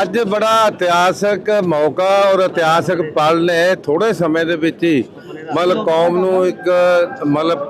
ਅੱਜ ਬੜਾ ਇਤਿਹਾਸਕ ਮੌਕਾ ਔਰ ਇਤਿਹਾਸਕ ਪਲ ਨੇ ਥੋੜੇ ਸਮੇਂ ਦੇ ਵਿੱਚ ਹੀ ਮਤਲਬ ਕੌਮ ਨੂੰ ਇੱਕ ਮਤਲਬ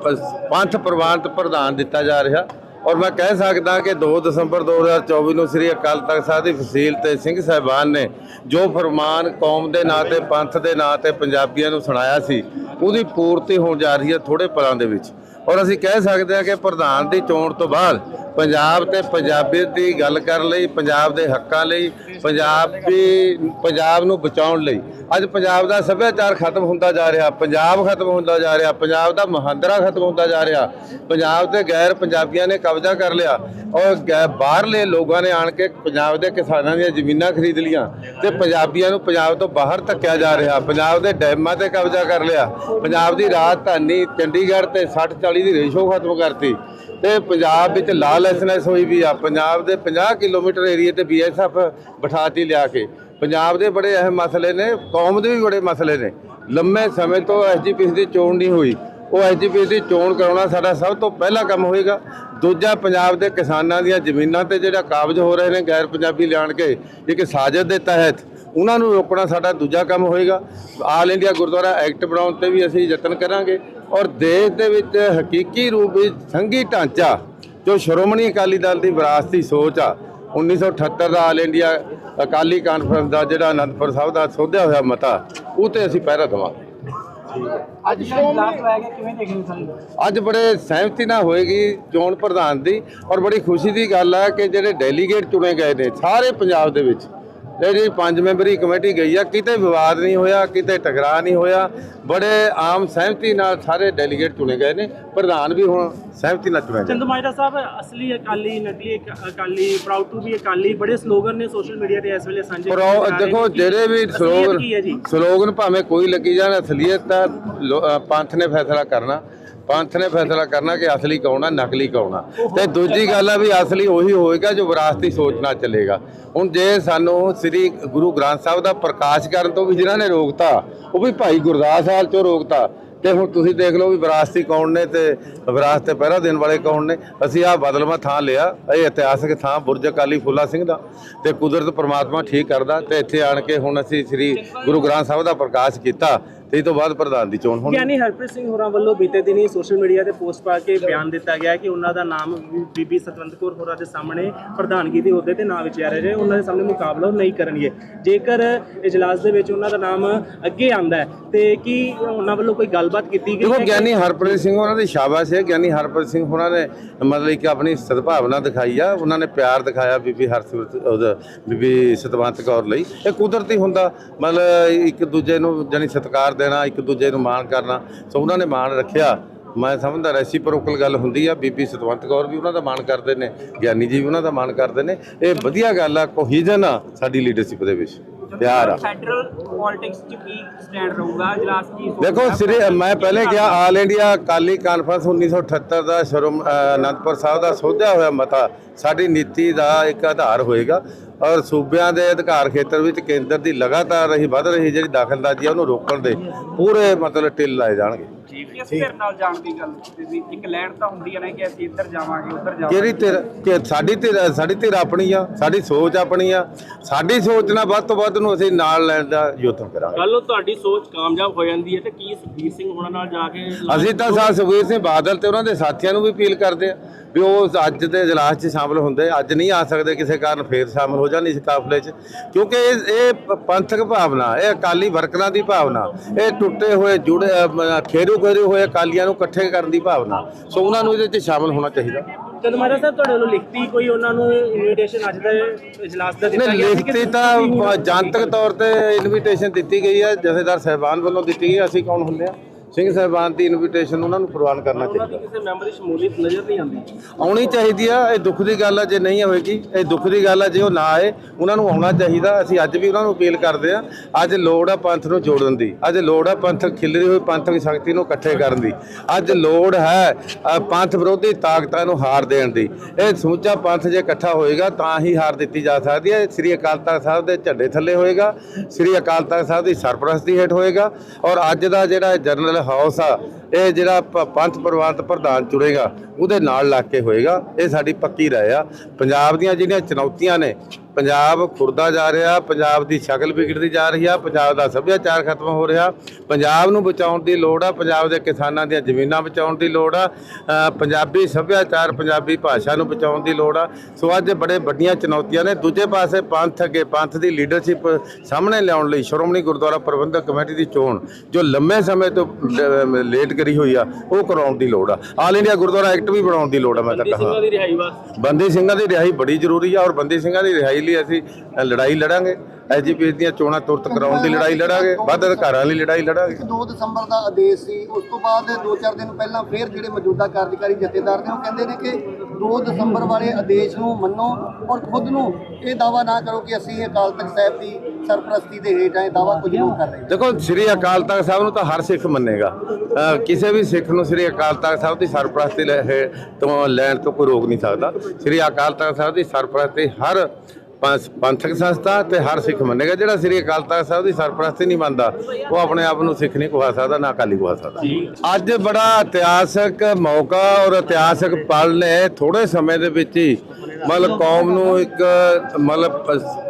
ਪੰਥ ਪ੍ਰਵਾਨਤ ਪ੍ਰਧਾਨ ਦਿੱਤਾ ਜਾ ਰਿਹਾ। ਔਰ ਮੈਂ ਕਹਿ ਸਕਦਾ ਕਿ 2 ਦਸੰਬਰ 2024 ਨੂੰ ਸ੍ਰੀ ਅਕਾਲ ਤਖਤ ਸਾਹਿਬ ਦੀ ਫਸੀਲ ਤੇ ਸਿੰਘ ਸਾਹਿਬਾਨ ਨੇ ਜੋ ਫਰਮਾਨ ਕੌਮ ਦੇ ਨਾਂ ਤੇ, ਪੰਥ ਦੇ ਨਾਂ ਤੇ ਪੰਜਾਬੀਆਂ ਨੂੰ ਸੁਣਾਇਆ ਸੀ, ਉਹਦੀ ਪੂਰਤੀ ਹੋਣ ਜਾ ਰਹੀ ਹੈ ਥੋੜੇ ਪਲਾਂ ਦੇ ਵਿੱਚ। ਔਰ ਅਸੀਂ ਕਹਿ ਸਕਦੇ ਹਾਂ ਕਿ ਪ੍ਰਧਾਨ ਦੀ ਚੋਣ ਤੋਂ ਬਾਅਦ ਪੰਜਾਬ ਤੇ ਪੰਜਾਬੀਅਤ ਦੀ ਗੱਲ ਕਰਨ ਲਈ, ਪੰਜਾਬ ਦੇ ਹੱਕਾਂ ਲਈ, ਪੰਜਾਬੀ ਪੰਜਾਬ ਨੂੰ ਬਚਾਉਣ ਲਈ। ਅੱਜ ਪੰਜਾਬ ਦਾ ਸੱਭਿਆਚਾਰ ਖਤਮ ਹੁੰਦਾ ਜਾ ਰਿਹਾ, ਪੰਜਾਬ ਖਤਮ ਹੁੰਦਾ ਜਾ ਰਿਹਾ, ਪੰਜਾਬ ਦਾ ਮਹਾਂਦਰਾ ਖਤਮ ਹੁੰਦਾ ਜਾ ਰਿਹਾ। ਪੰਜਾਬ ਤੇ ਗੈਰ ਪੰਜਾਬੀਆਂ ਨੇ ਕਬਜ਼ਾ ਕਰ ਲਿਆ ਔਰ ਬਾਹਰਲੇ ਲੋਕਾਂ ਨੇ ਆਣ ਕੇ ਪੰਜਾਬ ਦੇ ਕਿਸਾਨਾਂ ਦੀਆਂ ਜ਼ਮੀਨਾਂ ਖਰੀਦ ਲੀਆਂ ਤੇ ਪੰਜਾਬੀਆਂ ਨੂੰ ਪੰਜਾਬ ਤੋਂ ਬਾਹਰ ਧੱਕਿਆ ਜਾ ਰਿਹਾ। ਪੰਜਾਬ ਦੇ ਡੈਮਾਂ ਤੇ ਕਬਜ਼ਾ ਕਰ ਲਿਆ। ਪੰਜਾਬ ਦੀ ਰਾਜਧਾਨੀ ਚੰਡੀਗੜ੍ਹ ਤੇ 60 40 ਦੀ ਰੇਸ਼ੋ ਖਤਮ ਕਰਤੀ ਤੇ ਪੰਜਾਬ ਵਿੱਚ ਲਾਲੈਸਨੈਸ ਹੋਈ ਵੀ ਆ। ਪੰਜਾਬ ਦੇ 50 ਕਿਲੋਮੀਟਰ ਏਰੀਏ ਤੇ ਬੀਐਸਐਫ ਬਿਠਾਤੀ ਲਿਆ ਕੇ। ਪੰਜਾਬ ਦੇ ਬੜੇ ਅਹਿਮ ਮਸਲੇ ਨੇ, ਕੌਮ ਦੇ ਵੀ ਬੜੇ ਮਸਲੇ ਨੇ। ਲੰਮੇ ਸਮੇਂ ਤੋਂ ਐਸਜੀਪੀਸੀ ਦੀ ਚੋਣ ਨਹੀਂ ਹੋਈ। ਉਹ ਐਸਜੀਪੀਸੀ ਦੀ ਚੋਣ ਕਰਾਉਣਾ ਸਾਡਾ ਸਭ ਤੋਂ ਪਹਿਲਾ ਕੰਮ ਹੋਏਗਾ। ਦੂਜਾ, ਪੰਜਾਬ ਦੇ ਕਿਸਾਨਾਂ ਦੀਆਂ ਜ਼ਮੀਨਾਂ ਤੇ ਜਿਹੜਾ ਕਾਬਜ਼ ਹੋ ਰਹੇ ਨੇ ਗੈਰ ਪੰਜਾਬੀ ਲਿਆਣ ਕੇ, ਇੱਕ ਸਾਜ਼ਿਸ਼ ਦੇ ਤਹਿਤ ਉਹਨਾਂ ਨੂੰ ਰੋਕਣਾ ਸਾਡਾ ਦੂਜਾ ਕੰਮ ਹੋਏਗਾ। ਆਲ ਇੰਡੀਆ ਗੁਰਦੁਆਰਾ ਐਕਟ ਬਣਾਉਣ ਤੇ ਵੀ ਅਸੀਂ ਯਤਨ ਕਰਾਂਗੇ। ਔਰ ਦੇਸ਼ ਦੇ ਵਿੱਚ ਹਕੀਕੀ ਰੂਪ ਵਿੱਚ ਸੰਘੀ ਢਾਂਚਾ, ਜੋ ਸ਼੍ਰੋਮਣੀ ਅਕਾਲੀ ਦਲ ਦੀ ਵਿਰਾਸਤੀ ਸੋਚ ਆ 1978 ਦਾ ਆਲ ਇੰਡੀਆ ਅਕਾਲੀ ਕਾਨਫਰੰਸ ਦਾ ਜਿਹੜਾ ਅਨੰਦਪੁਰ ਸਾਹਿਬ ਦਾ ਸੋਧਿਆ ਹੋਇਆ ਮਤਾ ਉਹ ਤੇ ਅਸੀਂ ਪਹਿਰਾ ਦੇਵਾਂਗੇ। ਅੱਜ ਅੱਜ ਬੜੇ ਸਹਿਮਤੀ ਨਾਲ ਹੋਏਗੀ ਚੋਣ ਪ੍ਰਧਾਨ ਦੀ ਔਰ ਬੜੀ ਖੁਸ਼ੀ ਦੀ ਗੱਲ ਹੈ ਕਿ ਜਿਹੜੇ ਡੈਲੀਗੇਟ ਚੁਣੇ ਗਏ ਨੇ ਸਾਰੇ ਪੰਜਾਬ ਦੇ ਵਿੱਚ ਇਹ ਜਿਹੜੀ ਪੰਜ ਮੈਂਬਰੀ ਕਮੇਟੀ ਗਈ ਆ ਕਿਤੇ ਵਿਵਾਦ ਨਹੀਂ ਹੋਇਆ ਕਿਤੇ ਟਕਰਾਅ ਨਹੀਂ ਹੋਇਆ। ਬੜੇ ਆਮ ਸਹਿਮਤੀ ਨਾਲ ਸਾਰੇ ਡੈਲੀਗੇਟ ਚੁਣੇ ਗਏ ਨੇ ਪ੍ਰਧਾਨ ਵੀ ਹੁਣ ਸਹਿਮਤੀ ਨਾਲ ਚੁਣਿਆ ਗਿਆ। ਚੰਦੂ ਮਾਜਰਾ ਸਾਹਿਬ ਅਸਲੀ ਅਕਾਲੀ ਨਕਲੀ ਅਕ- Akali proud to be Akali ਬੜੇ ਸਲੋਗਨ ਨੇ ਸੋਸ਼ਲ ਮੀਡੀਆ ਤੇ ਇਸ ਵੇਲੇ ਸਾਂਝੇ ਜਾ ਦੇਖੋ। ਜਿਹੜੇ ਵੀ ਸਲੋਗਨ ਜੀ? ਸਲੋਗਨ ਭਾਵੇਂ ਕੋਈ ਲੱਗੀ ਜਾਣ ਅਸਲੀਅਤ ਤਾਂ ਪੰਥ ਨੇ ਫੈਸਲਾ ਕਰਨਾ। ਪੰਥ ਨੇ ਫੈਸਲਾ ਕਰਨਾ ਕਿ ਅਸਲੀ ਕੌਣ ਆ, ਨਕਲੀ ਕੌਣ ਆ। ਤੇ ਦੂਜੀ ਗੱਲ ਆ ਵੀ ਅਸਲੀ ਉਹੀ ਹੋਏਗਾ ਜੋ ਵਿਰਾਸਤੀ ਸੋਚ ਨਾਲ ਚੱਲੇਗਾ। ਹੁਣ ਜੇ ਸਾਨੂੰ ਸ੍ਰੀ ਗੁਰੂ ਗ੍ਰੰਥ ਸਾਹਿਬ ਦਾ ਪ੍ਰਕਾਸ਼ ਕਰਨ ਤੋਂ ਵੀ ਜਿਨ੍ਹਾਂ ਨੇ ਰੋਕਤਾ, ਉਹ ਵੀ ਭਾਈ ਗੁਰਦਾਸ ਹਾਲ ਚੋਂ ਰੋਕਤਾ। ਤੇ ਹੁਣ ਤੁਸੀਂ ਦੇਖ ਲਓ ਵੀ ਵਿਰਾਸਤੀ ਕੌਣ ਨੇ ਤੇ ਵਿਰਾਸਤ ਤੇ ਪਹਿਰਾ ਦੇਣ ਵਾਲੇ ਕੌਣ ਨੇ। ਅਸੀਂ ਆ ਬਦਲਮਾ ਥਾਂ ਲਿਆ, ਇਹ ਇਤਿਹਾਸਕ ਥਾਂ ਬੁਰਜ ਅਕਾਲੀ ਫੁੱਲਾ ਸਿੰਘ ਦਾ। ਤੇ ਕੁਦਰਤ ਪ੍ਰਮਾਤਮਾ ਠੀਕ ਕਰਦਾ ਤੇ ਇੱਥੇ ਆਣ ਕੇ ਹੁਣ ਅਸੀਂ ਸ੍ਰੀ ਗੁਰੂ ਗ੍ਰੰਥ ਸਾਹਿਬ ਦਾ ਪ੍ਰਕਾਸ਼ ਕੀਤਾ। ਤੇ ਇਹ ਤੋਂ ਬਾਅਦ ਪ੍ਰਧਾਨ ਦੀ ਚੋਣ ਹੋਣੀ। ਗਿਆਨੀ ਹਰਪ੍ਰੀਤ ਸਿੰਘ ਹੋਰਾਂ ਵੱਲੋਂ ਬੀਤੇ ਦਿਨੀ ਸੋਸ਼ਲ ਮੀਡੀਆ ਤੇ ਪੋਸਟ ਪਾ ਕੇ ਬਿਆਨ ਦਿੱਤਾ ਗਿਆ ਕਿ ਉਹਨਾਂ ਦਾ ਨਾਮ ਬੀਬੀ ਸਤਵੰਤ ਕੌਰ ਹੋਰਾਂ ਦੇ ਸਾਹਮਣੇ ਪ੍ਰਧਾਨਗੀ ਦੇ ਅਹੁਦੇ ਤੇ ਨਾ ਵਿਚਾਰਿਆ ਜਾਏ ਉਹਨਾਂ ਦੇ ਸਾਹਮਣੇ ਮੁਕਾਬਲਾ ਨਹੀਂ ਕਰਨਗੇ। ਜੇਕਰ ਇਜਲਾਸ ਦੇ ਵਿੱਚ ਉਹਨਾਂ ਦਾ ਨਾਮ ਅੱਗੇ ਆਂਦਾ ਹੈ ਤੇ ਕੀ ਉਹਨਾਂ ਵੱਲੋਂ ਕੋਈ ਗੱਲਬਾਤ ਕੀਤੀ ਗਈ ਦੇਖੋ? ਗਿਆਨੀ ਹਰਪ੍ਰੀਤ ਸਿੰਘ ਉਹਨਾਂ ਦੀ ਸ਼ਾਬਾਸ਼ ਹੈ। ਗਿਆਨੀ ਹਰਪ੍ਰੀਤ ਸਿੰਘ ਉਹਨਾਂ ਨੇ ਮਤਲਬ ਕਿ ਆਪਣੀ ਸਦਭਾਵਨਾ ਦਿਖਾਈ ਆ। ਉਹਨਾਂ ਨੇ ਪਿਆਰ ਦਿਖਾਇਆ ਬੀਬੀ ਹਰਸਿਮਰਤ ਬੀਬੀ ਸਤਵੰਤ ਕੌਰ ਲਈ। ਇਹ ਕੁਦਰਤੀ ਹੁੰਦਾ। ਮਤਲਬ ਇੱਕ ਦੂਜੇ ਨੂੰ ਜਾਨੀ ਸਤਿਕਾਰ ਦੇਣਾ, ਇੱਕ ਦੂਜੇ ਨੂੰ ਮਾਣ ਕਰਨਾ। ਸੋ ਉਹਨਾਂ ਨੇ ਮਾਣ ਰੱਖਿਆ। ਮੈਂ ਸਮਝਦਾ ਰੈਸੀਪਰੋਕਲ ਗੱਲ ਹੁੰਦੀ ਆ, ਬੀਬੀ ਸਤਵੰਤ ਕੌਰ ਵੀ ਉਹਨਾਂ ਦਾ ਮਾਣ ਕਰਦੇ ਨੇ, ਗਿਆਨੀ ਜੀ ਵੀ ਉਹਨਾਂ ਦਾ ਮਾਣ ਕਰਦੇ ਨੇ। ਇਹ ਵਧੀਆ ਗੱਲ ਆ ਕੋਹੀਜਨ ਆ ਸਾਡੀ ਲੀਡਰਸ਼ਿਪ ਦੇ ਵਿੱਚ। ਪਿਆਰ ਆ। ਫੈਡਰਲ ਪੋਲਿਟਿਕਸ 'ਚ ਕੀ ਸਟੈਂਡ ਰਹੂਗਾ ਇਜਲਾਸ ਕੀ ਦੇਖੋ ਸ੍ਰੀ ਮੈਂ ਪਹਿਲੇ ਕਿਹਾ ਆਲ ਇੰਡੀਆ ਅਕਾਲੀ ਕਾਨਫਰੰਸ 1978 ਦਾ ਸ਼ਰਮ ਅਨੰਦਪੁਰ ਸਾਹਿਬ ਦਾ ਸੋਧਿਆ ਹੋਇਆ ਮਤਾ ਸਾਡੀ ਨੀਤੀ ਦਾ ਇੱਕ ਆਧਾਰ ਹੋਏਗਾ ਔਰ ਸੂਬਿਆਂ ਦੇ ਅਧਿਕਾਰ ਖੇਤਰ ਵਿੱਚ ਕੇਂਦਰ ਦੀ ਲਗਾਤਾਰ ਰਹੀ ਵੱਧ ਰਹੀ ਜਿਹੜੀ ਦਖਲਅੰਦਾਜ਼ੀ ਆ ਉਹਨੂੰ ਰੋਕਣ ਦੇ ਪੂਰੇ ਮਤਲਬ ਟਿੱਲ ਲਾਏ ਜਾਣਗੇ। ਕਿਸ ਧਿਰ ਨਾਲ ਜਾਣ ਦੀ ਗੱਲ ਕੀਤੀ ਸੀ। ਇੱਕ ਲੈਣ ਤਾਂ ਹੁੰਦੀ ਹੈ ਨਾ ਕਿ ਅਸੀਂ ਇੱਧਰ ਜਾਵਾਂਗੇ ਉੱਧਰ ਜਾਵਾਂਗੇ। ਕਿਹੜੀ ਧਿਰ ਕਿ ਸਾਡੀ ਧਿਰ ਸਾਡੀ ਧਿਰ ਆਪਣੀ ਆ ਸਾਡੀ ਸੋਚ ਆਪਣੀ ਆ। ਸਾਡੀ ਸੋਚ ਨਾਲ ਵੱਧ ਤੋਂ ਵੱਧ ਨੂੰ ਅਸੀਂ ਨਾਲ ਲੈਣ ਦਾ ਯਤਨ ਕਰਾਂਗੇ। ਕੱਲ ਤੁਹਾਡੀ ਸੋਚ ਕਾਮਯਾਬ ਹੋ ਜਾਂਦੀ ਹੈ ਤੇ ਕੀ ਸੁਖਬੀਰ ਸਿੰਘ ਹੋਣਾ ਨਾਲ ਜਾ ਕੇ ਅਸੀਂ ਤਾਂ ਸਾ ਸੁਖਬੀਰ ਸਿੰਘ ਬਾਦਲ ਤੇ ਉਹਨਾਂ ਦੇ ਸਾਥੀਆਂ ਨੂੰ ਵੀ ਅਪੀਲ ਕਰਦੇ ਆ। ਵੀ ਉਹ ਅੱਜ ਦੇ ਇਜਲਾਸ 'ਚ ਸ਼ਾਮਲ ਹੁੰਦੇ ਅੱਜ ਨਹੀਂ ਆ ਸਕਦੇ ਕਿਸੇ ਕਾਰਨ ਫੇਰ ਸ਼ਾਮਲ ਹੋ ਜਾਣ ਇਸ ਕਾਫਲੇ 'ਚ। ਕਿਉਂਕਿ ਇਹ ਇਹ ਪੰਥਕ ਭਾਵਨਾ ਇਹ ਅਕਾਲੀ ਵਰਕਰਾਂ ਦੀ ਭਾਵਨਾ ਇਹ ਟੁੱਟੇ ਹੋਏ ਜੁੜੇ ਖੇਰੂ ਖੇਰੂ ਹੋਏ ਅਕਾਲੀਆਂ ਨੂੰ ਇਕੱਠੇ ਕਰਨ ਦੀ ਭਾਵਨਾ। ਸੋ ਉਹਨਾਂ ਨੂੰ ਇਹਦੇ 'ਚ ਸ਼ਾਮਲ ਹੋਣਾ ਚਾਹੀਦਾ। ਚੰਦ ਮਾਰਾ ਸਾਹਿਬ ਤੁਹਾਡੇ ਵੱਲੋਂ ਲਿਖਤੀ ਕੋਈ ਉਹਨਾਂ ਨੂੰ ਇਨਵੀਟੇਸ਼ਨ ਅੱਜ ਦੇ ਇਜਲਾਸ ਦਾ ਦਿੱਤਾ ਗਿਆ ਲਿਖਤੀ ਤਾਂ ਜਨਤਕ ਤੌਰ ਤੇ ਇਨਵੀਟੇਸ਼ਨ ਦਿੱਤੀ ਗਈ ਹੈ ਜਥੇਦਾਰ ਸਹਿਬਾਨ ਵੱਲੋਂ ਦਿੱਤੀ ਗਈ। ਅਸੀਂ ਕੌਣ ਹੁੰਦੇ ਆ? ਸਿੰਘ ਸਹਿਬਾਨ ਦੀ ਇਨਵੀਟੇਸ਼ਨ ਉਹਨਾਂ ਨੂੰ ਪ੍ਰਵਾਨ ਕਰਨਾ ਉਹਨਾਂ ਦੀ ਚਾਹੀਦਾ। ਕਿਸੇ ਮੈਂਬਰ ਦੀ ਸ਼ਮੂਲੀਅਤ ਨਜ਼ਰ ਨਹੀਂ ਆਉਂਦੀ। ਆਉਣੀ ਚਾਹੀਦੀ ਆ ਇਹ ਦੁੱਖ ਦੀ ਗੱਲ ਆ ਜੇ ਨਹੀਂ ਹੋਏਗੀ ਇਹ ਦੁੱਖ ਦੀ ਗੱਲ ਆ ਜੇ ਉਹ ਨਾ ਆਏ ਉਹਨਾਂ ਨੂੰ ਆਉਣਾ ਚਾਹੀਦਾ। ਅਸੀਂ ਅੱਜ ਵੀ ਉਹਨਾਂ ਨੂੰ ਅਪੀਲ ਕਰਦੇ ਆ ਅੱਜ ਲੋੜ ਆ ਪੰਥ ਨੂੰ ਜੋੜਨ ਦੀ ਅੱਜ ਲੋੜ ਆ ਪੰਥ ਖਿਲਰੀ ਹੋਈ ਪੰਥਕ ਸ਼ਕਤੀ ਨੂੰ ਇਕੱਠੇ ਕਰਨ ਦੀ। ਅੱਜ ਲੋੜ ਹੈ ਪੰਥ ਵਿਰੋਧੀ ਤਾਕਤਾਂ ਨੂੰ ਹਾਰ ਦੇਣ ਦੀ। ਇਹ ਸਮੁੱਚਾ ਪੰਥ ਜੇ ਇਕੱਠਾ ਹੋਏਗਾ ਤਾਂ ਹੀ ਹਾਰ ਦਿੱਤੀ ਜਾ ਸਕਦੀ ਹੈ। ਸ੍ਰੀ ਅਕਾਲ ਤਖਤ ਸਾਹਿਬ ਦੇ ਝੰਡੇ ਥੱਲੇ ਹੋਏਗਾ ਸ੍ਰੀ ਅਕਾਲ ਤਖਤ ਸਾਹਿਬ ਦੀ ਸਰਪ੍ਰਸਤੀ ਹੇਠ ਹੋਏਗਾ। ਔਰ ਅੱਜ ਦਾ ਜਿਹੜਾ ਜਨਰਲ ਹਾਊਸ ਆ ਇਹ ਜਿਹੜਾ ਪ- ਪੰਥ ਪ੍ਰਵਾਨਤ ਪ੍ਰਧਾਨ ਚੁਣੇਗਾ ਉਹਦੇ ਨਾਲ ਲੱਗ ਕੇ ਹੋਏਗਾ। ਇਹ ਸਾਡੀ ਪੱਕੀ ਰਾਏ ਆ। ਪੰਜਾਬ ਦੀਆਂ ਜਿਹੜੀਆਂ ਚੁਣੌਤੀਆਂ ਨੇ ਪੰਜਾਬ ਖੁਰਦਾ ਜਾ ਰਿਹਾ ਪੰਜਾਬ ਦੀ ਸ਼ਕਲ ਵਿਗੜਦੀ ਜਾ ਰਹੀ ਆ ਪੰਜਾਬ ਦਾ ਸੱਭਿਆਚਾਰ ਖਤਮ ਹੋ ਰਿਹਾ। ਪੰਜਾਬ ਨੂੰ ਬਚਾਉਣ ਦੀ ਲੋੜ ਆ ਪੰਜਾਬ ਦੇ ਕਿਸਾਨਾਂ ਦੀਆਂ ਜ਼ਮੀਨਾਂ ਬਚਾਉਣ ਦੀ ਲੋੜ ਆ ਪੰਜਾਬੀ ਸੱਭਿਆਚਾਰ ਪੰਜਾਬੀ ਭਾਸ਼ਾ ਨੂੰ ਬਚਾਉਣ ਦੀ ਲੋੜ ਆ। ਸੋ ਅੱਜ ਬੜੇ ਵੱਡੀਆਂ ਚੁਣੌਤੀਆਂ ਨੇ। ਦੂਜੇ ਪਾਸੇ ਪੰਥ ਅੱਗੇ ਪੰਥ ਦੀ ਲੀਡਰਸ਼ਿਪ ਸਾਹਮਣੇ ਲਿਆਉਣ ਲਈ ਸ਼੍ਰੋਮਣੀ ਗੁਰਦੁਆਰਾ ਪ੍ਰਬੰਧਕ ਕਮੇਟੀ ਦੀ ਚੋਣ ਜੋ ਲੰਮੇ ਸਮੇਂ ਤੋਂ ਅ, ਲੇਟ ਕਰੀ ਹੋਈ ਆ ਉਹ ਕਰਾਉਣ ਦੀ ਲੋੜ ਆ। ਆਲ ਇੰਡੀਆ ਗੁਰਦੁਆਰਾ ਐਕਟ ਵੀ ਬਣਾਉਣ ਦੀ ਲੋੜ ਆ ਮੈਂ ਤਾਂ ਕਹਾਂ। ਦੀ ਰਿਹਾਈ ਵਾਸਤੇ ਬੰਦੀ ਸਿੰਘਾਂ ਦੀ ਰਿਹਾਈ ਬੜੀ ਜ਼ਰੂਰੀ ਆ ਔਰ ਬੰਦੀ ਸਿੰਘਾਂ ਦੀ ਰਿਹਾਈ ਲਈ ਅਸੀਂ ਲੜਾਈ ਲੜਾਂਗੇ। ਐਜੀਪੀਐਸ ਦੀਆਂ ਚੋਣਾਂ ਤੁਰਤ ਕਰਾਉਣ ਦੀ ਲੜਾਈ ਲੜਾਂਗੇ ਵੱਧ ਅਧਿਕਾਰਾਂ ਲਈ ਲੜਾਈ ਲੜਾਂਗੇ। 2 ਦਸੰਬਰ ਦਾ ਆਦੇਸ਼ ਸੀ ਉਸ ਤੋਂ ਬਾਅਦ 2-4 ਦਿਨ ਪਹਿਲਾਂ ਫਿਰ ਜਿਹੜੇ ਮੌਜੂਦਾ ਕਾਰਜਕਾਰੀ ਜਥੇਦਾਰ ਨੇ ਉਹ ਕਹਿੰਦੇ ਨੇ ਕਿ 2 ਦਸੰਬਰ ਵਾਲੇ ਆਦੇਸ਼ ਨੂੰ ਮੰਨੋ ਔਰ ਖੁਦ ਨੂੰ ਇਹ ਦਾਵਾ ਨਾ ਕਰੋ ਕਿ ਅਸੀਂ ਅਕਾਲ ਤਖਤ ਸਾਹਿਬ ਦੀ ਸਰਪ੍ਰਸਤੀ ਦੇ ਹੇਠ ਆਏ ਦਾਵਾ ਕੁਝ ਲੋਕ ਕਰ ਰਹੇ। ਦੇਖੋ, ਸ੍ਰੀ ਅਕਾਲ ਤਖਤ ਸਾਹਿਬ ਨੂੰ ਤਾਂ ਹਰ ਸਿੱਖ ਮੰਨੇਗਾ। ਕਿਸੇ ਵੀ ਸਿੱਖ ਨੂੰ ਸ੍ਰੀ ਅਕਾਲ ਤਖਤ ਸਾਹਿਬ ਦੀ ਸਰਪ੍ਰਸਤੀ ਤੋਂ ਲੈਣ ਤੋਂ ਕੋਈ ਰੋਕ ਨਹੀਂ ਸਕਦਾ। ਸ੍ਰੀ ਅਕਾਲ ਤਖਤ ਸਾਹਿਬ ਦੀ ਸਰਪ੍ਰਸਤੀ ਹਰ ਪੰਥ- ਪੰਥਕ ਸੰਸਥਾ ਤੇ ਹਰ ਸਿੱਖ ਮੰਨੇਗਾ ਜਿਹੜਾ ਸ੍ਰੀ ਅਕਾਲ ਤਖਤ ਸਾਹਿਬ ਦੀ ਸਰਪ੍ਰਸਤੀ ਨਹੀਂ ਮੰਨਦਾ ਉਹ ਆਪਣੇ ਆਪ ਨੂੰ ਸਿੱਖ ਨਹੀਂ ਕਹਾ ਸਕਦਾ ਨਾ ਅਕਾਲੀ ਕਹਾ ਸਕਦਾ। ਅੱਜ ਬੜਾ ਇਤਿਹਾਸਕ ਮੌਕਾ ਔਰ ਇਤਿਹਾਸਕ ਪਲ ਨੇ। ਥੋੜੇ ਸਮੇਂ ਦੇ ਵਿੱਚ ਹੀ ਮਤਲਬ ਕੌਮ ਨੂੰ ਇੱਕ ਮਤਲਬ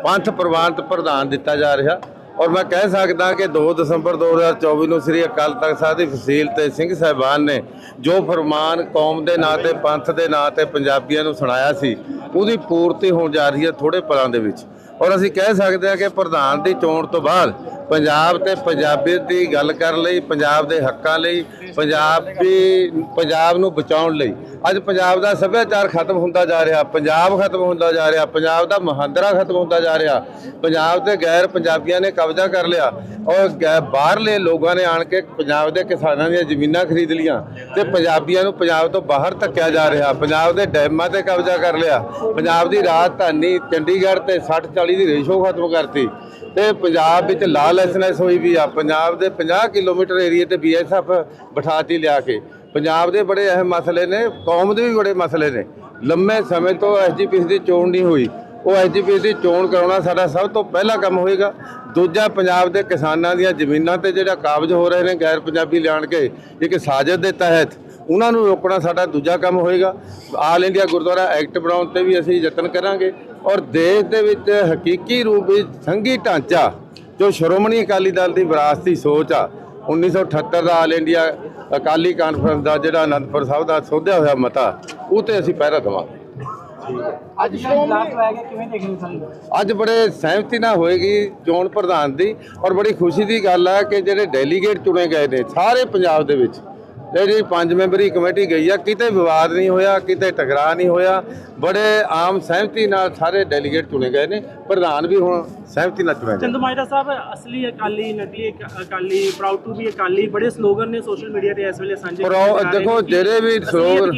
ਪੰਥ ਪ੍ਰਵਾਨਤ ਪ੍ਰਧਾਨ ਦਿੱਤਾ ਜਾ ਰਿਹਾ। ਔਰ ਮੈਂ ਕਹਿ ਸਕਦਾ ਕਿ 2 ਦਸੰਬਰ 2024 ਨੂੰ ਸ੍ਰੀ ਅਕਾਲ ਤਖਤ ਸਾਹਿਬ ਦੀ ਫਸੀਲ ਤੇ ਸਿੰਘ ਸਾਹਿਬਾਨ ਨੇ ਜੋ ਫਰਮਾਨ ਕੌਮ ਦੇ ਨਾਂ ਤੇ, ਪੰਥ ਦੇ ਨਾਂ ਤੇ ਪੰਜਾਬੀਆਂ ਨੂੰ ਸੁਣਾਇਆ ਸੀ, ਉਹਦੀ ਪੂਰਤੀ ਹੋਣ ਜਾ ਰਹੀ ਹੈ ਥੋੜੇ ਪਲਾਂ ਦੇ ਵਿੱਚ। ਔਰ ਅਸੀਂ ਕਹਿ ਸਕਦੇ ਹਾਂ ਕਿ ਪ੍ਰਧਾਨ ਦੀ ਚੋਣ ਤੋਂ ਬਾਅਦ ਪੰਜਾਬ ਤੇ ਪੰਜਾਬੀਅਤ ਦੀ ਗੱਲ ਕਰਨ ਲਈ, ਪੰਜਾਬ ਦੇ ਹੱਕਾਂ ਲਈ, ਪੰਜਾਬੀ ਪੰਜਾਬ ਨੂੰ ਬਚਾਉਣ ਲਈ। ਅੱਜ ਪੰਜਾਬ ਦਾ ਸੱਭਿਆਚਾਰ ਖਤਮ ਹੁੰਦਾ ਜਾ ਰਿਹਾ, ਪੰਜਾਬ ਖਤਮ ਹੁੰਦਾ ਜਾ ਰਿਹਾ, ਪੰਜਾਬ ਦਾ ਮਹਾਂਦਰਾ ਖਤਮ ਹੁੰਦਾ ਜਾ ਰਿਹਾ। ਪੰਜਾਬ ਤੇ ਗੈਰ ਪੰਜਾਬੀਆਂ ਨੇ ਕਬਜ਼ਾ ਕਰ ਲਿਆ ਔਰ ਬਾਹਰਲੇ ਲੋਕਾਂ ਨੇ ਆਣ ਕੇ ਪੰਜਾਬ ਦੇ ਕਿਸਾਨਾਂ ਦੀਆਂ ਜ਼ਮੀਨਾਂ ਖਰੀਦ ਲੀਆਂ ਤੇ ਪੰਜਾਬੀਆਂ ਨੂੰ ਪੰਜਾਬ ਤੋਂ ਬਾਹਰ ਧੱਕਿਆ ਜਾ ਰਿਹਾ। ਪੰਜਾਬ ਦੇ ਡੈਮਾਂ ਤੇ ਕਬਜ਼ਾ ਕਰ ਲਿਆ। ਪੰਜਾਬ ਦੀ ਰਾਜਧਾਨੀ ਚੰਡੀਗੜ੍ਹ ਤੇ 60 40 ਦੀ ਰੇਸ਼ੋ ਖਤਮ ਕਰਤੀ। ਤੇ ਪੰਜਾਬ ਵਿੱਚ ਲਾਲੈਸਨੈਸ ਹੋਈ ਵੀ ਆ। ਪੰਜਾਬ ਦੇ 50 ਕਿਲੋਮੀਟਰ ਏਰੀਏ ਤੇ ਬੀਐਸਐਫ ਬਿਠਾਤੀ ਲਿਆ ਕੇ। ਪੰਜਾਬ ਦੇ ਬੜੇ ਅਹਿਮ ਮਸਲੇ ਨੇ, ਕੌਮ ਦੇ ਵੀ ਬੜੇ ਮਸਲੇ ਨੇ। ਲੰਮੇ ਸਮੇਂ ਤੋਂ ਐਸਜੀਪੀਸੀ ਦੀ ਚੋਣ ਨਹੀਂ ਹੋਈ। ਉਹ ਐਸਜੀਪੀਸੀ ਦੀ ਚੋਣ ਕਰਾਉਣਾ ਸਾਡਾ ਸਭ ਤੋਂ ਪਹਿਲਾ ਕੰਮ ਹੋਏਗਾ। ਦੂਜਾ, ਪੰਜਾਬ ਦੇ ਕਿਸਾਨਾਂ ਦੀਆਂ ਜ਼ਮੀਨਾਂ ਤੇ ਜਿਹੜਾ ਕਾਬਜ਼ ਹੋ ਰਹੇ ਨੇ ਗੈਰ ਪੰਜਾਬੀ ਲਿਆਣ ਕੇ, ਇੱਕ ਸਾਜ਼ਿਸ਼ ਦੇ ਤਹਿਤ ਉਹਨਾਂ ਨੂੰ ਰੋਕਣਾ ਸਾਡਾ ਦੂਜਾ ਕੰਮ ਹੋਏਗਾ। ਆਲ ਇੰਡੀਆ ਗੁਰਦੁਆਰਾ ਐਕਟ ਬਣਾਉਣ ਤੇ ਵੀ ਅਸੀਂ ਯਤਨ ਕਰਾਂਗੇ। ਔਰ ਦੇਸ਼ ਦੇ ਵਿੱਚ ਹਕੀਕੀ ਰੂਪ ਵਿੱਚ ਸੰਘੀ ਢਾਂਚਾ ਜੋ ਸ਼੍ਰੋਮਣੀ ਅਕਾਲੀ ਦਲ ਦੀ ਵਿਰਾਸਤੀ ਸੋਚ ਆ 1978 ਦਾ ਆਲ ਇੰਡੀਆ ਅਕਾਲੀ ਕਾਨਫਰੰਸ ਦਾ ਜਿਹੜਾ ਅਨੰਦਪੁਰ ਸਾਹਿਬ ਦਾ ਸੋਧਿਆ ਹੋਇਆ ਮਤਾ ਉਹ ਤੇ ਅਸੀਂ ਪਹਿਰਾ ਦੇਵਾਂਗੇ। ਅੱਜ ਅੱਜ ਬੜੇ ਸਹਿਮਤੀ ਨਾਲ ਹੋਏਗੀ ਚੋਣ ਪ੍ਰਧਾਨ ਦੀ ਔਰ ਬੜੀ ਖੁਸ਼ੀ ਦੀ ਗੱਲ ਹੈ ਕਿ ਜਿਹੜੇ ਡੈਲੀਗੇਟ ਚੁਣੇ ਗਏ ਨੇ ਸਾਰੇ ਪੰਜਾਬ ਦੇ ਵਿੱਚ ਜਿਹੜੀ ਪੰਜ ਮੈਂਬਰੀ ਕਮੇਟੀ ਗਈ ਆ ਕਿਤੇ ਵਿਵਾਦ ਨਹੀਂ ਹੋਇਆ ਕਿਤੇ ਟਕਰਾਅ ਨਹੀਂ ਹੋਇਆ। ਬੜੇ ਆਮ ਸਹਿਮਤੀ ਨਾਲ ਸਾਰੇ ਡੈਲੀਗੇਟ ਚੁਣੇ ਗਏ ਨੇ ਪ੍ਰਧਾਨ ਵੀ ਹੁਣ ਸਹਿਮਤੀ ਨਾਲ ਚੁਣੇ ਗਏ। ਚੰਦੂ ਮਾਜਰਾ ਸਾਹਿਬ ਅਸਲੀ ਅਕਾਲੀ ਨਕਲੀ ਅਕ- Akali proud to be Akali ਬੜੇ ਸਲੋਗਨ ਨੇ ਸੋਸ਼ਲ ਮੀਡੀਆ ਤੇ ਇਸ ਵੇਲੇ ਸਾਂਝੇ ਦੇਖੋ। ਜਿਹੜੇ ਵੀ ਸਲੋਗਨ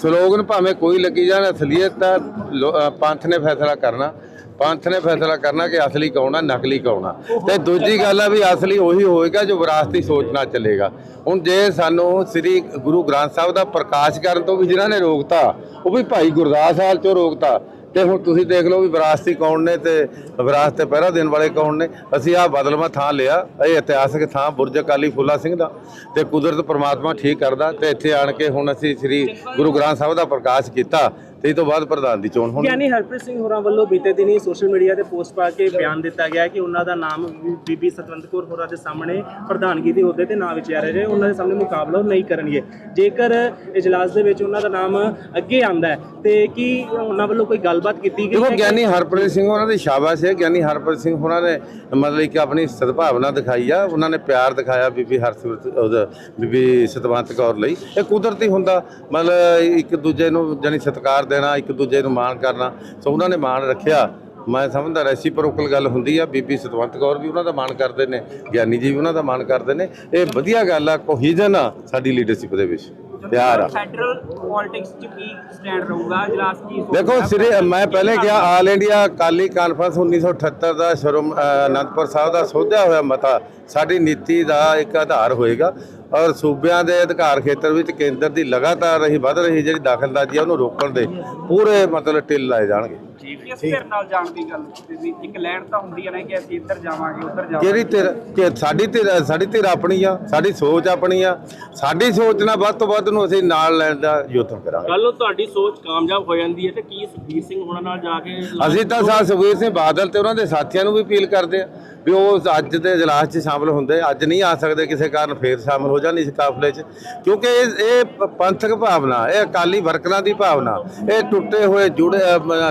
ਸਲੋਗਨ ਭਾਵੇਂ ਕੋਈ ਲੱਗੀ ਜਾਣ ਅਸਲੀਅਤ ਅ, ਪੰਥ ਨੇ ਫੈਸਲਾ ਕਰਨਾ। ਪੰਥ ਨੇ ਫੈਸਲਾ ਕਰਨਾ ਕਿ ਅਸਲੀ ਕੌਣ ਆ, ਨਕਲੀ ਕੌਣ ਆ। ਤੇ ਦੂਜੀ ਗੱਲ ਆ ਵੀ ਅਸਲੀ ਉਹੀ ਹੋਏਗਾ ਜੋ ਵਿਰਾਸਤੀ ਸੋਚ ਨਾਲ ਚੱਲੇਗਾ। ਹੁਣ ਜੇ ਸਾਨੂੰ ਸ੍ਰੀ ਗੁਰੂ ਗ੍ਰੰਥ ਸਾਹਿਬ ਦਾ ਪ੍ਰਕਾਸ਼ ਕਰਨ ਤੋਂ ਵੀ ਜਿਨ੍ਹਾਂ ਨੇ ਰੋਕਤਾ, ਉਹ ਵੀ ਭਾਈ ਗੁਰਦਾਸ ਹਾਲ ਚੋਂ ਰੋਕਤਾ, ਤੇ ਹੁਣ ਤੁਸੀਂ ਦੇਖ ਲਓ ਵੀ ਵਿਰਾਸਤੀ ਕੌਣ ਨੇ ਤੇ ਵਿਰਾਸਤ ਤੇ ਪਹਿਰਾ ਦੇਣ ਵਾਲੇ ਕੌਣ ਨੇ। ਅਸੀਂ ਆ ਬਦਲਵਾ ਥਾਂ ਲਿਆ, ਇਹ ਇਤਿਹਾਸਕ ਥਾਂ ਬੁਰਜ ਅਕਾਲੀ ਫੁੱਲਾ ਸਿੰਘ ਦਾ। ਤੇ ਕੁਦਰਤ ਪ੍ਰਮਾਤਮਾ ਠੀਕ ਕਰਦਾ, ਤੇ ਇੱਥੇ ਆਣ ਕੇ ਹੁਣ ਅਸੀਂ ਸ੍ਰੀ ਗੁਰੂ ਗ੍ਰੰਥ ਸਾਹਿਬ ਦਾ ਪ੍ਰਕਾਸ਼ ਕੀਤਾ। ਤੇ ਇਹ ਤੋਂ ਬਾਅਦ ਪ੍ਰਧਾਨ ਦੀ ਚੋਣ ਹੋਣੀ। ਗਿਆਨੀ ਹਰਪ੍ਰੀਤ ਸਿੰਘ ਹੋਰਾਂ ਵੱਲੋਂ ਬੀਤੇ ਦਿਨੀ ਸੋਸ਼ਲ ਮੀਡੀਆ ਤੇ ਪੋਸਟ ਪਾ ਕੇ ਬਿਆਨ ਦਿੱਤਾ ਗਿਆ ਕਿ ਉਹਨਾਂ ਦਾ ਨਾਮ ਬੀਬੀ ਸਤਵੰਤ ਕੌਰ ਹੋਰਾਂ ਦੇ ਸਾਹਮਣੇ ਪ੍ਰਧਾਨਗੀ ਦੇ ਅਹੁਦੇ ਤੇ ਨਾ ਵਿਚਾਰਿਆ ਜਾਏ ਉਹਨਾਂ ਦੇ ਸਾਹਮਣੇ ਮੁਕਾਬਲਾ ਨਹੀਂ ਕਰਨਗੇ। ਜੇਕਰ ਇਜਲਾਸ ਦੇ ਵਿੱਚ ਉਹਨਾਂ ਦਾ ਨਾਮ ਅੱਗੇ ਆਂਦਾ ਤੇ ਕੀ ਉਹਨਾਂ ਵੱਲੋਂ ਕੋਈ ਗੱਲਬਾਤ ਕੀਤੀ ਗਈ ਦੇਖੋ ਗਿਆਨੀ ਹਰਪ੍ਰੀਤ ਸਿੰਘ ਉਹਨਾਂ ਦੀ ਸ਼ਾਬਾਸ਼ ਹੈ। ਗਿਆਨੀ ਹਰਪ੍ਰੀਤ ਸਿੰਘ ਉਹਨਾਂ ਨੇ ਮਤਲਬ ਕਿ ਆਪਣੀ ਸਦਭਾਵਨਾ ਦਿਖਾਈ ਆ। ਉਹਨਾਂ ਨੇ ਪਿਆਰ ਦਿਖਾਇਆ ਬੀਬੀ ਹਰਸਿਮਰਤ ਬੀਬੀ ਸਤਵੰਤ ਕੌਰ ਲਈ। ਇਹ ਕੁਦਰਤੀ ਹੁੰਦਾ। ਮਤਲਬ ਇੱਕ ਦੂਜੇ ਨੂੰ ਜਾਨੀ ਸਤਿਕਾਰ ਦੇਣਾ ਇੱਕ ਦੂਜੇ ਨੂੰ ਮਾਣ ਕਰਨਾ। ਸੋ ਉਹਨਾਂ ਨੇ ਮਾਣ ਰੱਖਿਆ। ਮੈਂ ਸਮਝਦਾ ਰੈਸੀਪਰੋਕਲ ਗੱਲ ਹੁੰਦੀ ਆ। ਬੀਬੀ ਸਤਵੰਤ ਕੌਰ ਵੀ ਉਹਨਾਂ ਦਾ ਮਾਣ ਕਰਦੇ ਨੇ ਗਿਆਨੀ ਜੀ ਵੀ ਉਹਨਾਂ ਦਾ ਮਾਣ ਕਰਦੇ ਨੇ। ਇਹ ਵਧੀਆ ਗੱਲ ਆ ਕੋਹੀਜਨ ਆ ਸਾਡੀ ਲੀਡਰਸ਼ਿਪ ਦੇ ਵਿੱਚ। ਪਿਆਰ ਆ। ਫੈਡਰਲ ਪੋਲਿਟਿਕਸ ਚ ਕੀ ਸਟੈਂਡ ਰਹੂਗਾ ਇਜਲਾਸ ਕੀ ਸੋਚਦਾ? ਦੇਖੋ ਸ੍ਰੀ ਮੈਂ ਪਹਿਲੇ ਕਿਹਾ ਆਲ ਇੰਡੀਆ ਅਕਾਲੀ ਕਾਨਫਰੰਸ 1978 ਦਾ ਸ਼ਰਮ ਅਨੰਦਪੁਰ ਸਾਹਿਬ ਦਾ ਸੋਧਿਆ ਹੋਇਆ ਮਤਾ ਸਾਡੀ ਨੀਤੀ ਦਾ ਇੱਕ ਆਧਾਰ ਹੋਏਗਾ। ਔਰ ਸੂਬਿਆਂ ਦੇ ਅਧਿਕਾਰ ਖੇਤਰ ਵਿੱਚ ਕੇਂਦਰ ਦੀ ਲਗਾਤਾਰ ਰਹੀ ਵੱਧ ਰਹੀ ਜਿਹੜੀ ਦਾਖਲਦਾਜ਼ੀ ਆ ਉਹਨੂੰ ਰੋਕਣ ਦੇ ਪੂਰੇ ਮਤਲਬ ਟਿਲ ਲਾਏ ਜਾਣਗੇ। ਕਿਸ ਧਿਰ ਨਾਲ ਜਾਣ ਦੀ ਗੱਲ ਕੀਤੀ ਇੱਕ ਲੈਣ ਤਾਂ ਹੁੰਦੀ ਹੈ ਨਾ ਕਿ ਅਸੀਂ ਇੱਧਰ ਜਾਵਾਂਗੇ ਉੱਧਰ ਜਾਵਾਂਗੇ। ਕਿਹੜੀ ਧਿਰ ਕਿ ਸਾਡੀ ਧਿਰ ਸਾਡੀ ਧਿਰ ਆਪਣੀ ਆ ਸਾਡੀ ਸੋਚ ਆਪਣੀ ਆ। ਸਾਡੀ ਸੋਚ ਨਾਲ ਵੱਧ ਤੋਂ ਵੱਧ ਨੂੰ ਅਸੀਂ ਨਾਲ ਲੈਣ ਦਾ ਯਤਨ ਕਰਾਂਗੇ। ਕੱਲ ਨੂੰ ਤੁਹਾਡੀ ਸੋਚ ਕਾਮਯਾਬ ਹੋ ਜਾਂਦੀ ਹੈ ਤੇ ਕੀ ਸੁਖਬੀਰ ਸਿੰਘ ਹੋਣਾ ਨਾਲ ਜਾ ਕੇ ਅਸੀਂ ਤਾਂ ਸਾ ਸੁਖਬੀਰ ਸਿੰਘ ਬਾਦਲ ਤੇ ਉਹਨਾਂ ਦੇ ਸਾਥੀਆਂ ਨੂੰ ਵੀ ਅਪੀਲ ਕਰਦੇ ਆ ਵੀ ਉਹ ਅੱਜ ਦੇ ਇਜਲਾਸ 'ਚ ਸ਼ਾਮਲ ਹੁੰਦੇ। ਅੱਜ ਨਹੀਂ ਆ ਸਕਦੇ ਕਿਸੇ ਕਾਰਨ ਫੇਰ ਸ਼ਾਮਲ ਹੋ ਜਾਣ ਇਸ ਕਾਫਲੇ 'ਚ। ਕਿਉਂਕਿ ਇਹ ਪੰਥਕ ਭਾਵਨਾ ਇਹ ਅਕਾਲੀ ਵਰਕਰਾਂ ਦੀ ਭਾਵਨਾ। ਇਹ ਟੁੱਟੇ ਹੋਏ ਜੁੜੇ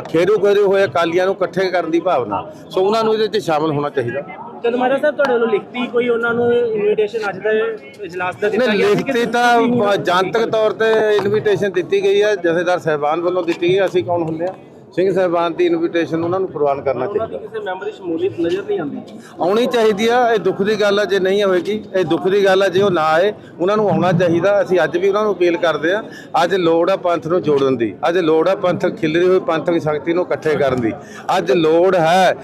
ਖੇਰੂ ਖੇਰੂ ਹੋਏ ਅਕਾਲੀਆਂ ਨੂੰ ਇਕੱਠੇ ਕਰਨ ਦੀ ਭਾਵਨਾ। ਸੋ ਉਹਨਾਂ ਨੂੰ ਇਹਦੇ 'ਚ ਸ਼ਾਮਲ ਹੋਣਾ ਚਾਹੀਦਾ। ਚੰਦ ਮਹਾਰਾਜ ਸਾਹਿਬ ਤੁਹਾਡੇ ਵੱਲੋਂ ਲਿਖਤੀ ਕੋਈ ਉਹਨਾਂ ਨੂੰ ਇਨਵੀਟੇਸ਼ਨ ਅੱਜ ਦੇ ਇਜਲਾਸ ਦਾ ਦਿੱਤਾ ਨਹੀਂ ਗਿਆ ਸੀ ਕਿ ਲਿਖਤੀ ਤਾਂ ਜਨਤਕ ਤੌਰ ਤੇ ਇਨਵੀਟੇਸ਼ਨ ਦਿੱਤੀ ਗਈ ਹੈ ਜਥੇਦਾਰ ਸਹਿਬਾਨ ਵੱਲੋਂ ਦਿੱਤੀ ਗਈ ਅਸੀਂ ਕੌਣ ਹੁੰਦੇ ਆ? ਸਿੰਘ ਸਹਿਬਾਨ ਦੀ ਇਨਵੀਟੇਸ਼ਨ ਉਹਨਾਂ ਨੂੰ ਪ੍ਰਵਾਨ ਕਰਨਾ ਚਾਹੀਦਾ। ਕਿਸੇ ਮੈਂਬਰ ਦੀ ਸ਼ਮੂਲੀਅਤ ਨਜ਼ਰ ਨਹੀਂ ਆਉਂਦੀ। ਆਉਣੀ ਚਾਹੀਦੀ ਆ ਇਹ ਦੁੱਖ ਦੀ ਗੱਲ ਆ ਜੇ ਨਹੀਂ ਹੋਵੇਗੀ ਇਹ ਦੁੱਖ ਦੀ ਗੱਲ ਆ ਜੇ ਉਹ ਨਾ ਆਏ ਉਹਨਾਂ ਨੂੰ ਆਉਣਾ ਚਾਹੀਦਾ। ਅਸੀਂ ਅੱਜ ਵੀ ਉਹਨਾਂ ਨੂੰ ਅਪੀਲ ਕਰਦੇ ਆ ਅੱਜ ਲੋੜ ਆ ਪੰਥ ਨੂੰ ਜੋੜਨ ਦੀ। ਅੱਜ ਲੋੜ ਆ ਪੰਥ ਖਿਲਰੀ ਹੋਈ ਪੰਥਕ ਸ਼ਕਤੀ ਨੂੰ ਇਕੱਠੇ ਕਰਨ ਦੀ। ਅੱਜ ਲੋੜ ਹੈ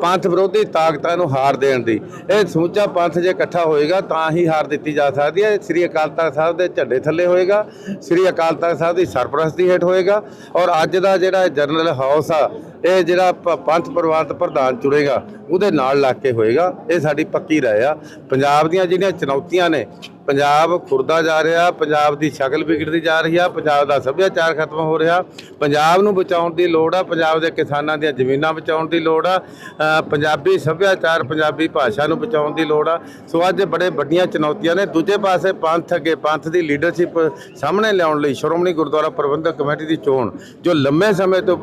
ਪੰਥ ਵਿਰੋਧੀ ਤਾਕਤਾਂ ਨੂੰ ਹਾਰ ਦੇਣ ਦੀ। ਇਹ ਸਮੁੱਚਾ ਪੰਥ ਜੇ ਇਕੱਠਾ ਹੋਏਗਾ ਤਾਂ ਹੀ ਹਾਰ ਦਿੱਤੀ ਜਾ ਸਕਦੀ ਹੈ। ਸ੍ਰੀ ਅਕਾਲ ਤਖਤ ਸਾਹਿਬ ਦੇ ਝੰਡੇ ਥੱਲੇ ਹੋਏਗਾ ਸ੍ਰੀ ਅਕਾਲ ਤਖਤ ਸਾਹਿਬ ਦੀ ਸਰਪ੍ਰਸਤੀ ਹੇਠ ਹੋਏਗਾ। ਔਰ ਅੱਜ ਦਾ ਜਿਹੜਾ ਜਨਰਲ ਹਾਊਸ ਆ, ਇਹ ਜਿਹੜਾ ਪ- ਪੰਥ ਪਰਿਵਾਰਤ ਪ੍ਰਧਾਨ ਚੁਣੇਗਾ, ਉਹਦੇ ਨਾਲ ਲੱਗ ਕੇ ਹੋਏਗਾ, ਇਹ ਸਾਡੀ ਪੱਕੀ ਰਾਏ ਆ। ਪੰਜਾਬ ਦੀਆਂ ਜਿਹੜੀਆਂ ਚੁਣੌਤੀਆਂ ਨੇ ਪੰਜਾਬ ਖੁਰਦਾ ਜਾ ਰਿਹਾ ਪੰਜਾਬ ਦੀ ਸ਼ਕਲ ਵਿਗੜਦੀ ਜਾ ਰਹੀ ਆ ਪੰਜਾਬ ਦਾ ਸੱਭਿਆਚਾਰ ਖਤਮ ਹੋ ਰਿਹਾ। ਪੰਜਾਬ ਨੂੰ ਬਚਾਉਣ ਦੀ ਲੋੜ ਆ ਪੰਜਾਬ ਦੇ ਕਿਸਾਨਾਂ ਦੀਆਂ ਜ਼ਮੀਨਾਂ ਬਚਾਉਣ ਦੀ ਲੋੜ ਆ ਪੰਜਾਬੀ ਸੱਭਿਆਚਾਰ ਪੰਜਾਬੀ ਭਾਸ਼ਾ ਨੂੰ ਬਚਾਉਣ ਦੀ ਲੋੜ ਆ। ਸੋ ਅੱਜ ਬੜੇ ਵੱਡੀਆਂ ਚੁਣੌਤੀਆਂ ਨੇ। ਦੂਜੇ ਪਾਸੇ ਪੰਥ ਅੱਗੇ ਪੰਥ ਦੀ ਲੀਡਰਸ਼ਿਪ ਸਾਹਮਣੇ ਲਿਆਉਣ ਲਈ ਸ਼੍ਰੋਮਣੀ ਗੁਰਦੁਆਰਾ ਪ੍ਰਬੰਧਕ ਕਮੇਟੀ ਦੀ ਚੋਣ ਜੋ ਲੰਮੇ ਸਮੇਂ ਤੋਂ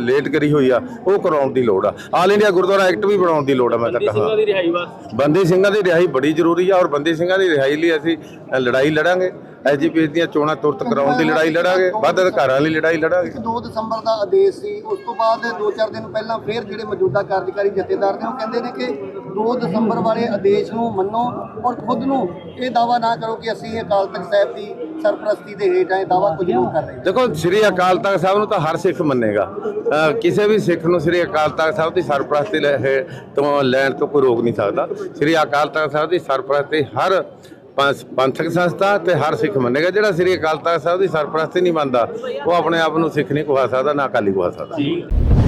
ਲੇਟ ਕਰੀ ਹੋਈ ਆ ਉਹ ਕਰਾਉਣ ਦੀ ਲੋੜ ਆ। ਆਲ ਇੰਡੀਆ ਗੁਰਦੁਆਰਾ ਐਕਟ ਵੀ ਬਣਾਉਣ ਦੀ ਲੋੜ ਆ ਮੈਂ ਤਾਂ ਬੰਦੀ ਸਿੰਘਾਂ ਕਹਾਂ ਦੀ ਰਿਹਾਈ ਵਾਸਤੇ ਬੰਦੀ ਸਿੰਘਾਂ ਦੀ ਰਿਹਾਈ ਬੜੀ ਜ਼ਰੂਰੀ ਆ ਔਰ ਬੰਦੀ ਸਿੰਘਾਂ ਦੀ ਰਿਹਾਈ ਲਈ ਅਸੀਂ ਲੜਾਈ ਲੜਾਂਗੇ। ਐਜੀਪੀਐਸ ਦੀਆਂ ਚੋਣਾਂ ਤੁਰਤ ਕਰਾਉਣ ਦੀ ਲੜਾਈ ਲੜਾਂਗੇ ਵੱਧ ਅਧਿਕਾਰਾਂ ਲਈ ਲੜਾਈ ਲੜਾਂਗੇ। ਇੱਕ 2 ਦਸੰਬਰ ਦਾ ਆਦੇਸ਼ ਸੀ ਉਸ ਤੋਂ ਬਾਅਦ 2-4 ਦਿਨ ਪਹਿਲਾਂ ਫਿਰ ਜਿਹੜੇ ਮੌਜੂਦਾ ਕਾਰਜਕਾਰੀ ਜਥੇਦਾਰ ਨੇ ਉਹ ਕਹਿੰਦੇ ਨੇ ਕਿ 2 ਦਸੰਬਰ ਵਾਲੇ ਆਦੇਸ਼ ਨੂੰ ਮੰਨੋ ਔਰ ਖੁਦ ਨੂੰ ਇਹ ਦਾਵਾ ਨਾ ਕਰੋ ਕਿ ਅਸੀਂ ਅਕਾਲ ਤਖਤ ਸਾਹਿਬ ਦੀ ਸਰਪ੍ਰਸਤੀ ਦੇ ਹੇਠ ਆਏ ਦਾਵਾ ਕੁਝ ਲੋਕ ਕਰ ਰਹੇ। ਦੇਖੋ ਸ੍ਰੀ ਅਕਾਲ ਤਖਤ ਸਾਹਿਬ ਨੂੰ ਤਾਂ ਹਰ ਸਿੱਖ ਮੰਨੇਗਾ। ਕਿਸੇ ਵੀ ਸਿੱਖ ਨੂੰ ਸ੍ਰੀ ਅਕਾਲ ਤਖਤ ਸਾਹਿਬ ਦੀ ਸਰਪ੍ਰਸਤੀ ਤੋਂ ਲੈਣ ਤੋਂ ਕੋਈ ਰੋਕ ਨਹੀਂ ਸਕਦਾ। ਸ੍ਰੀ ਅਕਾਲ ਤਖਤ ਸਾਹਿਬ ਦੀ ਸਰਪ੍ਰਸਤੀ ਹਰ ਪੰਥਕ ਸੰਸਥਾ ਤੇ ਹਰ ਸਿੱਖ ਮੰਨੇਗਾ ਜਿਹੜਾ ਸ੍ਰੀ ਅਕਾਲ ਤਖਤ ਸਾਹਿਬ ਦੀ ਸਰਪ੍ਰਸਤੀ ਨਹੀਂ ਮੰਨਦਾ, ਉਹ ਆਪਣੇ ਆਪ ਨੂੰ ਸਿੱਖ ਨਹੀਂ ਕਹਾ ਸਕਦਾ, ਨਾ ਅਕਾਲੀ ਕਹਾ ਸਕਦਾ।